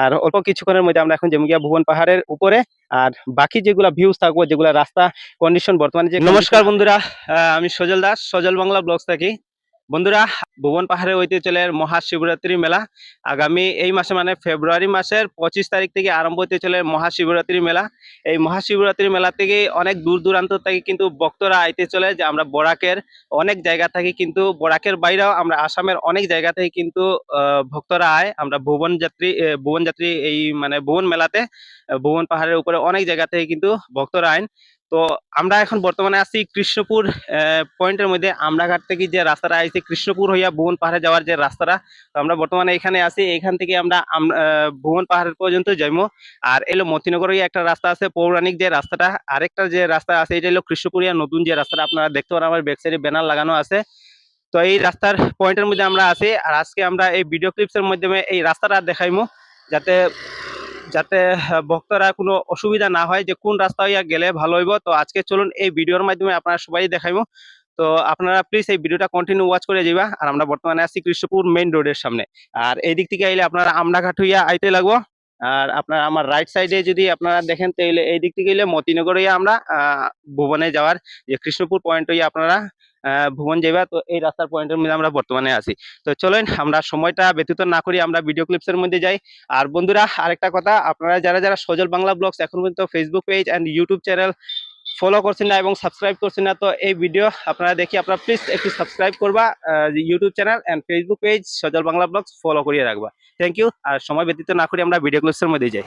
আর অল্প কিছুক্ষণের মধ্যে আমরা এখন জমিগিয়া ভুবন পাহাড়ের উপরে আর বাকি যেগুলা ভিউজ থাকব, যেগুলা রাস্তা কন্ডিশন বর্তমানে যে নমস্কার বন্ধুরা আমি সজল দাস, সজল বাংলা ব্লগস থাকি। বন্ধুরা, ভুবন পাহাড়ে ঐতিহ্যের মহাশিবরাত্রি মেলা আগামী এই মাসে মানে ফেব্রুয়ারি মাসের পঁচিশ তারিখ থেকে আরম্ভ হতে চলে মহাশিবরাত্রি মেলা। এই মহাশিবরাত্রি মেলা থেকে অনেক দূর দূরান্ত থেকে কিন্তু ভক্তরা আইতে চলে যে আমরা বরাকের অনেক জায়গা থেকে কিন্তু, বরাকের বাইরেও আমরা আসামের অনেক জায়গা থেকে কিন্তু ভক্তরা আয়। আমরা ভুবন যাত্রী ভুবন যাত্রী এই মানে ভুবন মেলাতে ভুবন পাহাড়ের উপরে অনেক জায়গা থেকে কিন্তু ভক্তরা আইন। তো আমরা এখন বর্তমানে আছি কৃষ্ণপুর পয়েন্টের মধ্যে। আমরাঘাট থেকে যে রাস্তাটা আছে, কৃষ্ণপুর হইয়া ভুবন পাহাড়ে যাওয়ার যে রাস্তাটা, তো আমরা বর্তমানে এখানে আছি। এখান থেকে আমরা ভুবন পাহাড় পর্যন্ত যাইমু। আর এলো মতিনগর হইয়া একটা রাস্তা আছে, পৌরাণিক যে রাস্তাটা। আরেকটা যে রাস্তা আছে, এটা হলো কৃষ্ণপুরিয়া নতুন যে রাস্তাটা। আপনারা দেখতে পারেন, আমার ব্যাক সাইডে ব্যানার লাগানো আছে। তো এই রাস্তার পয়েন্টের মধ্যে আমরা আছি। আর আজকে আমরা এই ভিডিও ক্লিপসের মাধ্যমে এই রাস্তাটা দেখাইমু, যাতে যাতে ভক্তরা কোনো অসুবিধা না হয় যে কোন রাস্তা হইয়া গেলে ভালো হইব। তো আজকে চলুন এই ভিডিওর মাধ্যমে আপনারা সবাই দেখাইমু তো আপনারা প্লিজ এই ভিডিওটা কন্টিনিউ ওয়াচ করে যাবা আর আমরা বর্তমানে আছি কৃষ্ণপুর মেইন রোডের সামনে। আর এই দিক থেকে আইলে আপনারা আমরাঘাট হইয়া আইতে লাগবো। আর আপনার আমার রাইট সাইডে যদি আপনারা দেখেন তাহলে এই দিক থেকে এলে মতিনগর হইয়া আমরা ভুবনে যাওয়ার যে কৃষ্ণপুর পয়েন্ট হইয়া আপনারা ভুবন যাইবা, তো এই রাস্তার পয়েন্টের মধ্যে আমরা বর্তমানে আছি। তো চলেন, আমরা সময়টা ব্যতীত না করি, আমরা ভিডিও ক্লিপসের মধ্যে যাই। আর বন্ধুরা, আরেকটা কথা, আপনারা যারা যারা সজল বাংলা ব্লগস এখন পর্যন্ত Facebook page and YouTube channel follow করছেন না এবং সাবস্ক্রাইব করছেন না, তো এই ভিডিও আপনারা দেখি, আপনারা প্লিজ একটু সাবস্ক্রাইব করবা YouTube channel and Facebook page Sajal Bangla blogs follow করিয়ে রাখবা। থ্যাংক ইউ আর সময় ব্যতীত না করি আমরা ভিডিও ক্লিপসের মধ্যে যাই।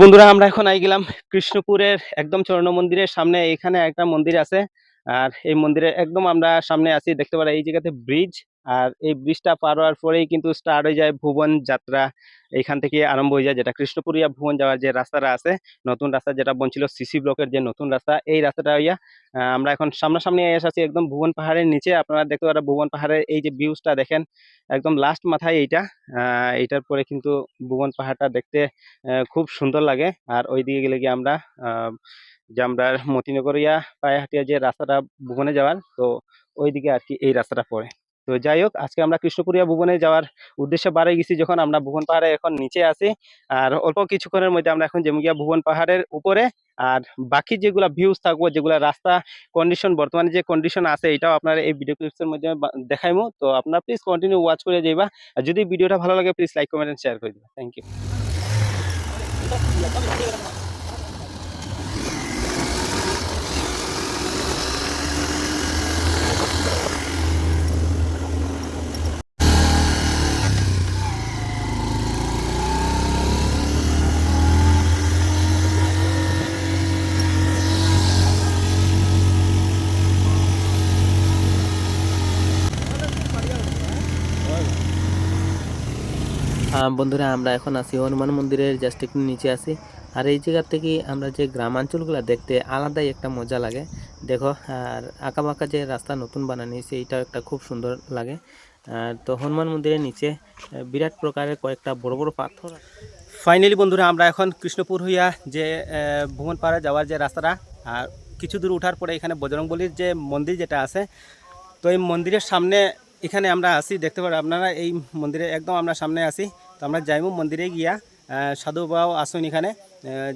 বন্ধুরা আমরা এখন আই গেলাম কৃষ্ণপুরের একদম চরণ মন্দিরের সামনে। এখানে একটা মন্দির আছে। আর এই মন্দিরের একদম আমরা সামনে আছি, দেখতে পারা এই জায়গাতে ব্রিজ আর এই ব্রিজটা পার হওয়ার পরেই কিন্তু স্টার্ট হয়ে যায় ভুবন যাত্রা। এইখান থেকে আরম্ভ হয়ে যায় যেটা কৃষ্ণপুরিয়া ভুবন যাওয়ার যে রাস্তাটা আছে, নতুন রাস্তা যেটা বলছিল সিসি ব্লকের যে নতুন রাস্তা, এই রাস্তাটা হইয়া আমরা এখন সামনাসামনি এসে আছি একদম ভুবন পাহাড়ের নিচে। আপনারা দেখতে পারেন ভুবন পাহাড়ের এই যে ভিউজটা দেখেন, একদম লাস্ট মাথায় এইটা। এইটার পরে কিন্তু ভুবন পাহাড়টা দেখতে খুব সুন্দর লাগে। আর ওই দিকে গেলে গিয়ে আমরা যে আমরা মতিনগরিয়া পায়েহাটিয়া যে রাস্তাটা ভুবনে যাওয়ার, তো ওইদিকে আর কি এই রাস্তাটা পড়ে। তো যাই হোক, আজকে আমরা কৃষ্ণপুরিয়া ভুবনে যাওয়ার উদ্দেশ্যে বাড়ে গেছি যখন আমরা ভুবন পাহাড়ে এখন নিচে আছি। আর অল্প কিছুক্ষণের মধ্যে আমরা এখন জমি গিয়া ভুবন পাহাড়ের উপরে, আর বাকি যেগুলা ভিউজ থাকব, যেগুলা রাস্তা কন্ডিশন বর্তমানে যে কন্ডিশন আছে, এটাও আপনারা এই ভিডিও ক্লিপসের মধ্যে বা- দেখাইমু। তো আপনারা প্লিজ কন্টিনিউ ওয়াচ করে যাইবা। আর যদি ভিডিওটা ভালো লাগে প্লিজ লাইক কমেন্ট শেয়ার করে দিবা। থ্যাংক ইউ বন্ধুরা, আমরা এখন আছি হনুমান মন্দিরের জাস্ট একটু নিচে আছি। আর এই জায়গা থেকে আমরা যে গ্রামাঞ্চলগুলো দেখতে আলাদাই একটা মজা লাগে। দেখো, আর আঁকা বাঁকা যে রাস্তা নতুন বানানো হয়েছে এইটাও একটা খুব সুন্দর লাগে। আর তো হনুমান মন্দিরের নিচে বিরাট প্রকারের কয়েকটা বড় বড় পাথর ফাইনালি বন্ধুরা, আমরা এখন কৃষ্ণপুর হইয়া যে ভুবনপাড়া যাওয়ার যে রাস্তাটা, আর কিছু দূর উঠার পরে এখানে বজরংবলির যে মন্দির যেটা আছে, তো এই মন্দিরের সামনে এখানে আমরা আসি দেখতে পারেন আপনারা, এই মন্দিরে একদম আমরা সামনে আসি তো আমরা যাইমু মন্দিরে গিয়া সাধু বাবাও আসুন এখানে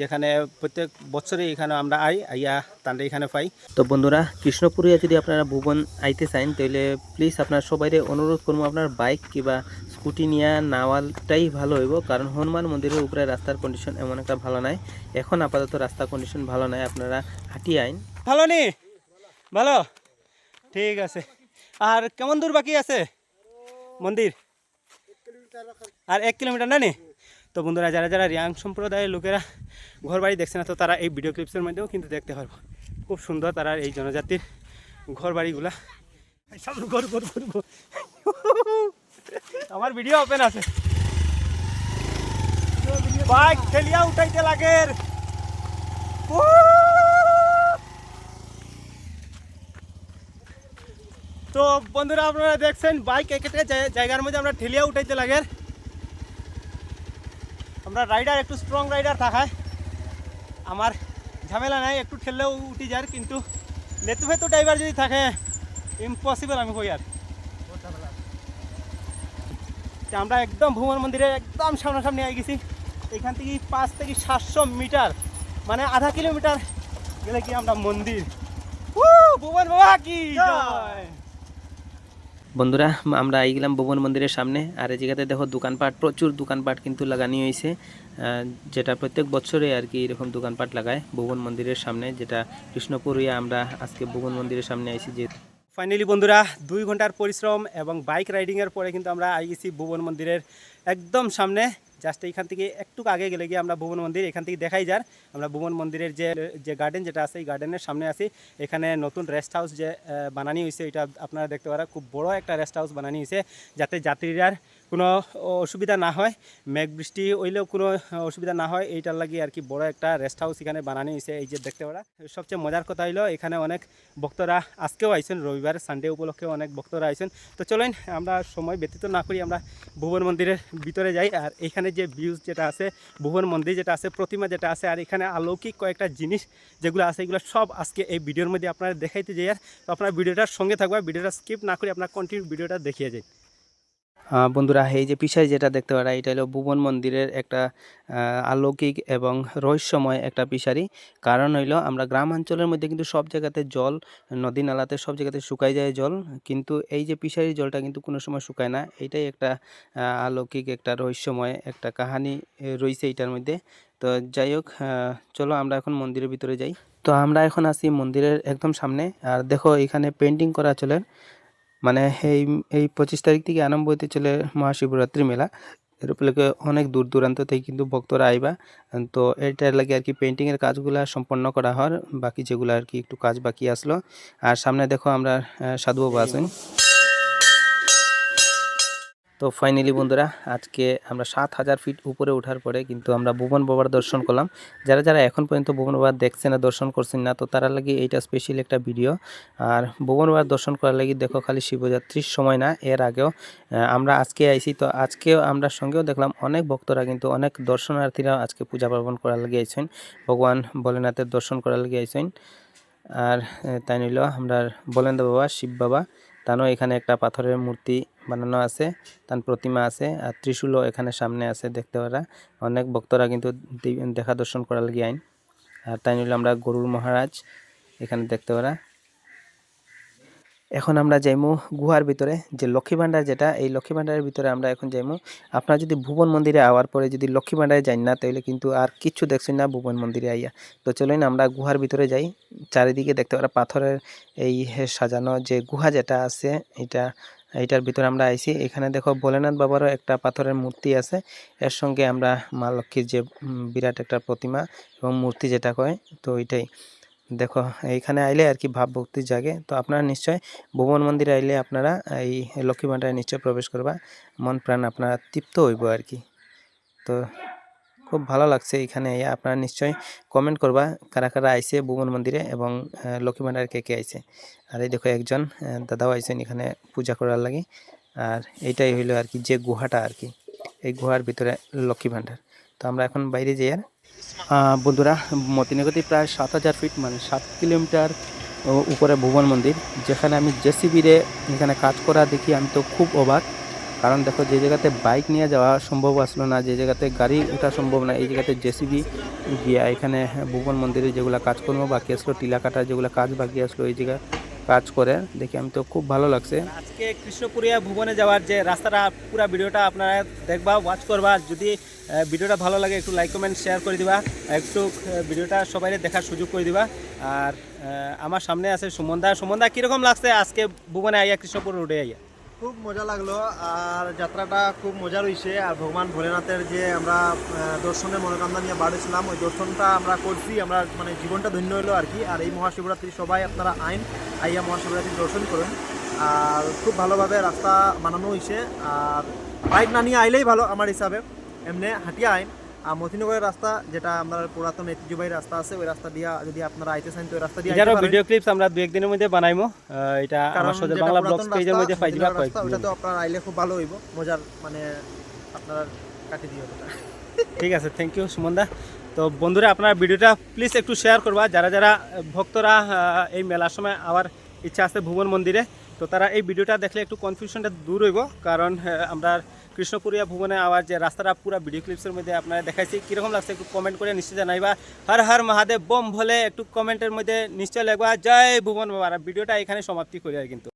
যেখানে প্রত্যেক বছরে এখানে আমরা আই, আইয়া তান্ডে এখানে পাই। তো বন্ধুরা কৃষ্ণপুরিয়া যদি আপনারা ভুবন আইতে চান, তাহলে প্লিজ আপনার সবাই অনুরোধ করব আপনার বাইক কিংবা স্কুটি নিয়ে নাওয়ালটাই ভালো হইব, কারণ হনুমান মন্দিরের উপরে রাস্তার কন্ডিশন এমন একটা ভালো নাই। এখন আপাতত রাস্তার কন্ডিশন ভালো নাই, আপনারা হাঁটি আইন। ভালো নি? ভালো? ঠিক আছে। আর কেমন দূর বাকি আছে? মন্দির? আর এক কিলোমিটার না নি? তো বন্ধুরা, যারা যারা রিয়াং সম্প্রদায়ের লোকেরা ঘর বাড়ি দেখছে না, তো তারা এই ভিডিও ক্লিপসের মধ্যেও কিন্তু দেখতে পারব। খুব সুন্দর তারা এই জনজাতির ঘর বাড়িগুলা ঘর ঘর। আমার ভিডিও ওপেন আছে। বাইক ঠেলিয়া উঠাইতে লাগে তো বন্ধুরা আপনারা দেখছেন বাইক একটা জায়গার মধ্যে আমরা ঠেলিয়া উঠাইতে লাগে। আমরা রাইডার একটু স্ট্রং রাইডার থাকায় আমার ঝামেলা নাই একটু ঠেললেও উঠি যার কিন্তু লেতু ফেতু ড্রাইভার যদি থাকে ইম্পসিবল আমি কই আর। আমরা একদম ভুবন মন্দিরের একদম সামনাসামনি আই গেছি। এখান থেকে পাঁচ থেকে সাতশো মিটার মানে আধা কিলোমিটার গেলে কি আমরা মন্দির? ভুবন বাবা কি জয়! বন্ধুরা, আমরা এই গেলাম ভুবন মন্দিরের সামনে। আর এই জায়গাতে দেখো দোকানপাট, প্রচুর দোকানপাট কিন্তু লাগানি হয়েছে। যেটা প্রত্যেক বছরে আর কি এরকম দোকানপাট লাগায় ভুবন মন্দিরের সামনে, যেটা কৃষ্ণপুরিয়া আমরা আজকে ভুবন মন্দিরের সামনে আইছি যে ফাইনালি বন্ধুরা, দুই ঘণ্টার পরিশ্রম এবং বাইক রাইডিংয়ের পরে কিন্তু আমরা আই গেছি ভুবন মন্দিরের একদম সামনে। জাস্ট এইখান থেকে একটু আগে গেলে গিয়ে আমরা ভুবন মন্দির এখান থেকে দেখাই যার। আমরা ভুবন মন্দিরের যে যে গার্ডেন যেটা আছে, এই গার্ডেনের সামনে আসি এখানে নতুন রেস্ট হাউস যে বানানি হয়েছে এটা আপনারা দেখতে পারা, খুব বড় একটা রেস্ট হাউস বানানি হয়েছে যাতে যাত্রীরার কোনো অসুবিধা না হয়। মেঘ বৃষ্টি হইলেও কোনো অসুবিধা না হয়। এইটার লাগি আর কি বড় একটা রেস্ট হাউস এখানে বানানি হয়েছে এই যে দেখতে পারা। সবচেয়ে মজার কথা হইল, এখানে অনেক ভক্তরা আজকেও আইছেন, রবিবার সানডে উপলক্ষে অনেক ভক্তরা আইছেন। তো চলেন, আমরা সময় ব্যতীত না করি, আমরা ভুবন মন্দিরের ভিতরে যাই। আর এখানে যে ভিউজ যেটা আছে, ভুবন মন্দির যেটা আছে, প্রতিমা যেটা আছে, আর এখানে আলৌকিক কয়েকটা জিনিস যেগুলো আছে, এগুলো সব আজকে এই ভিডিওর মধ্যে আপনারা দেখাইতে যাই। আর তো আপনার ভিডিওটার সঙ্গে থাকবে, ভিডিওটা স্কিপ না করে আপনার কন্টিনিউ ভিডিওটা দেখিয়ে যায় বন্ধুরা, এই যে পিসাই যেটা দেখতে পারা, এটা হলো ভুবন মন্দিরের একটা আলৌকিক এবং রহস্যময় একটা পিসারি কারণ হইল, আমরা গ্রাম অঞ্চলের মধ্যে কিন্তু সব জায়গাতে জল, নদী নালাতে সব জায়গাতে শুকাই যায় জল, কিন্তু এই যে পিসারি জলটা কিন্তু কোনো সময় শুকায় না। এটাই একটা আলৌকিক একটা রহস্যময় একটা কাহানি রয়েছে এটার মধ্যে। তো যাই হোক চলো আমরা এখন মন্দিরের ভিতরে যাই। তো আমরা এখন আছি মন্দিরের একদম সামনে। আর দেখো, এখানে পেন্টিং করা চলে। মানে এই এই পঁচিশ তারিখ থেকে আরম্ভ হইতে চলে মহাশিবরাত্রি মেলা। এর উপলক্ষে অনেক দূর দূরান্ত থেকে কিন্তু ভক্তরা আইবা। তো এটার লাগে আর কি পেন্টিংয়ের কাজগুলা সম্পন্ন করা হয় বাকি যেগুলো আর কি একটু কাজ বাকি আসলো। আর সামনে দেখো আমরা সাধু বাবা আছেন। তো ফাইনালি বন্ধুরা, আজকে আমরা সাত হাজার ফিট উপরে ওঠার পরে কিন্তু আমরা ভুবন বাবার দর্শন করলাম। যারা যারা এখন পর্যন্ত ভুবন বাবার দেখছেন না, দর্শন করছেন না, তো তারা লাগে এইটা স্পেশাল একটা ভিডিও আর ভুবন বাবার দর্শন করার লাগি দেখো খালি শিবযাত্রীর সময় না, এর আগেও আমরা আজকে আইছি। তো আজকেও আমরা সঙ্গেও দেখলাম অনেক ভক্তরা কিন্তু, অনেক দর্শনার্থীরা আজকে পূজা পার্বণ করার লাগি আইছেন। ভগবান ভোলেনাথের দর্শন করার লাগি আইছেন। আর তাই নিল আমরা বলেন্দ্র বাবা, শিব বাবা তানও এখানে একটা পাথরের মূর্তি বানানো আছে তার প্রতিমা আছে, আর ত্রিশূলও এখানে সামনে আছে দেখতে পারা। অনেক ভক্তরা কিন্তু দেখা দর্শন করার গিয়ে আইন। আর তাই নিল আমরা গরুর মহারাজ এখানে দেখতে পারা। এখন আমরা যাইমু গুহার ভিতরে, যে লক্ষ্মী ভাণ্ডার যেটা, এই লক্ষ্মী ভাণ্ডারের ভিতরে আমরা এখন যাইমু। আপনারা যদি ভুবন মন্দিরে আওয়ার পরে যদি লক্ষ্মী ভাণ্ডারে যাই না, তাহলে কিন্তু আর কিচ্ছু দেখছেন না ভুবন মন্দিরে আইয়া। তো চলুন আমরা গুহার ভিতরে যাই। চারিদিকে দেখতে পারা পাথরের এই সাজানো যে গুহা যেটা আছে, এটা, এইটার ভিতরে আমরা আইছি। এখানে দেখো ভোলেনাথ বাবারও একটা পাথরের মূর্তি আছে। এর সঙ্গে আমরা মা লক্ষ্মীর যে বিরাট একটা প্রতিমা এবং মূর্তি যেটা কয়, তো ওইটাই দেখো, এইখানে আইলে আর কি ভাব ভক্তি জাগে। তো আপনারা নিশ্চয় ভুবন মন্দিরে আইলে আপনারা এই লক্ষ্মী ভাণ্ডারে নিশ্চয় প্রবেশ করবা। মন প্রাণ আপনারা তৃপ্ত হইব আর কি। তো খুব ভালো লাগছে এখানে আপনারা নিশ্চয় কমেন্ট করবা কারা কারা আইসে ভুবন মন্দিরে এবং লক্ষ্মী ভাণ্ডারে কে কে আইছে। আর এই দেখো একজন দাদাও আইসেন এখানে পূজা করার লাগে। আর এইটাই হইল আর কি যে গুহাটা আর কি। এই গুহার ভিতরে লক্ষ্মী ভাণ্ডার। তো আমরা এখন বাইরে যাই আর। বন্ধুরা মতিনগতি প্রায় সাত হাজার ফিট মানে সাত কিলোমিটার উপরে ভুবন মন্দির, যেখানে আমি জেসিবিরে এখানে কাজ করা দেখি, আমি তো খুব অবাক। কারণ দেখো, যে জায়গাতে বাইক নিয়ে যাওয়া সম্ভব আসলো না, যে জায়গাতে গাড়ি ওঠা সম্ভব না, এই জায়গাতে জেসিবি গিয়া এখানে ভুবন মন্দিরে যেগুলো কাজকর্ম বাকি আসলো টিলা কাটার যেগুলো কাজ বাকি আসলো, এই জায়গায় কাজ করে দেখি আমি তো খুব ভালো লাগছে। আজকে কৃষ্ণপুরিয়া ভুবনে যাওয়ার যে রাস্তাটা পুরো ভিডিওটা আপনারা দেখবা ওয়াচ করবা। যদি ভিডিওটা ভালো লাগে একটু লাইক কমেন্ট শেয়ার করে দিবা। একটু ভিডিওটা সবাই দেখার সুযোগ করে দিবা। আর আমার সামনে আছে সুমনদা। সুমনদা কীরকম লাগছে আজকে ভুবনে আইয়া কৃষ্ণপুর রোডে আইয়া? খুব মজা লাগল আর যাত্রাটা খুব মজা রয়েছে আর ভগবান ভোলেনাথের যে আমরা দর্শনের মনোকামনা নিয়ে বাড়িয়েছিলাম ওই দর্শনটা আমরা করছি আমরা মানে জীবনটা ধন্য হলো আর কি। আর এই মহাশিবরাত্রি সবাই আপনারা আইন আইয়া মহাশিবরাত্রি দর্শন করুন। আর খুব ভালোভাবে রাস্তা বানানো হয়েছে আর বাইক না নিয়ে আইলেই ভালো আমার হিসাবে। এমনি হাঁটিয়া আইন। আর মতিনগরের রাস্তা যেটা আমরা পুরাতন ঐতিহ্যবাহী রাস্তা আছে ওই রাস্তা দিয়া যদি আপনারা আইতে চান তো ওই রাস্তা দিয়ে ভিডিও ক্লিপস আমরা দু একদিনের মধ্যে বানাইমো। এটা আমার সোজা বাংলা ব্লগস পেজের মধ্যে পাই দিবা মদিনার কয়েক ওটা তো আপনার আইলে খুব ভালো হইব। মজার মানে আপনার কাটি দিয়ে ওটা। ঠিক আছে থ্যাংক ইউ সুমনদা তো বন্ধুরা, আপনার ভিডিওটা প্লিজ একটু শেয়ার করবা। যারা যারা ভক্তরা এই মেলার সময় আবার ইচ্ছা আছে ভুবন মন্দিরে, তো তারা এই ভিডিওটা দেখলে একটু কনফিউশনটা দূর হইব। কারণ আমরা কৃষ্ণপুরিয়া ভুবনে আবার যে রাস্তাটা পুরো ভিডিও ক্লিপসের মধ্যে আপনারা দেখাইছি, কীরকম লাগছে একটু কমেন্ট করে নিশ্চয় জানাইবা। হর হর মহাদেব, বোম ভোলে, একটু কমেন্টের মধ্যে নিশ্চয় লাগবা জয় ভুবন বাবা আর ভিডিওটা এখানে সমাপ্তি করি আর কিন্তু।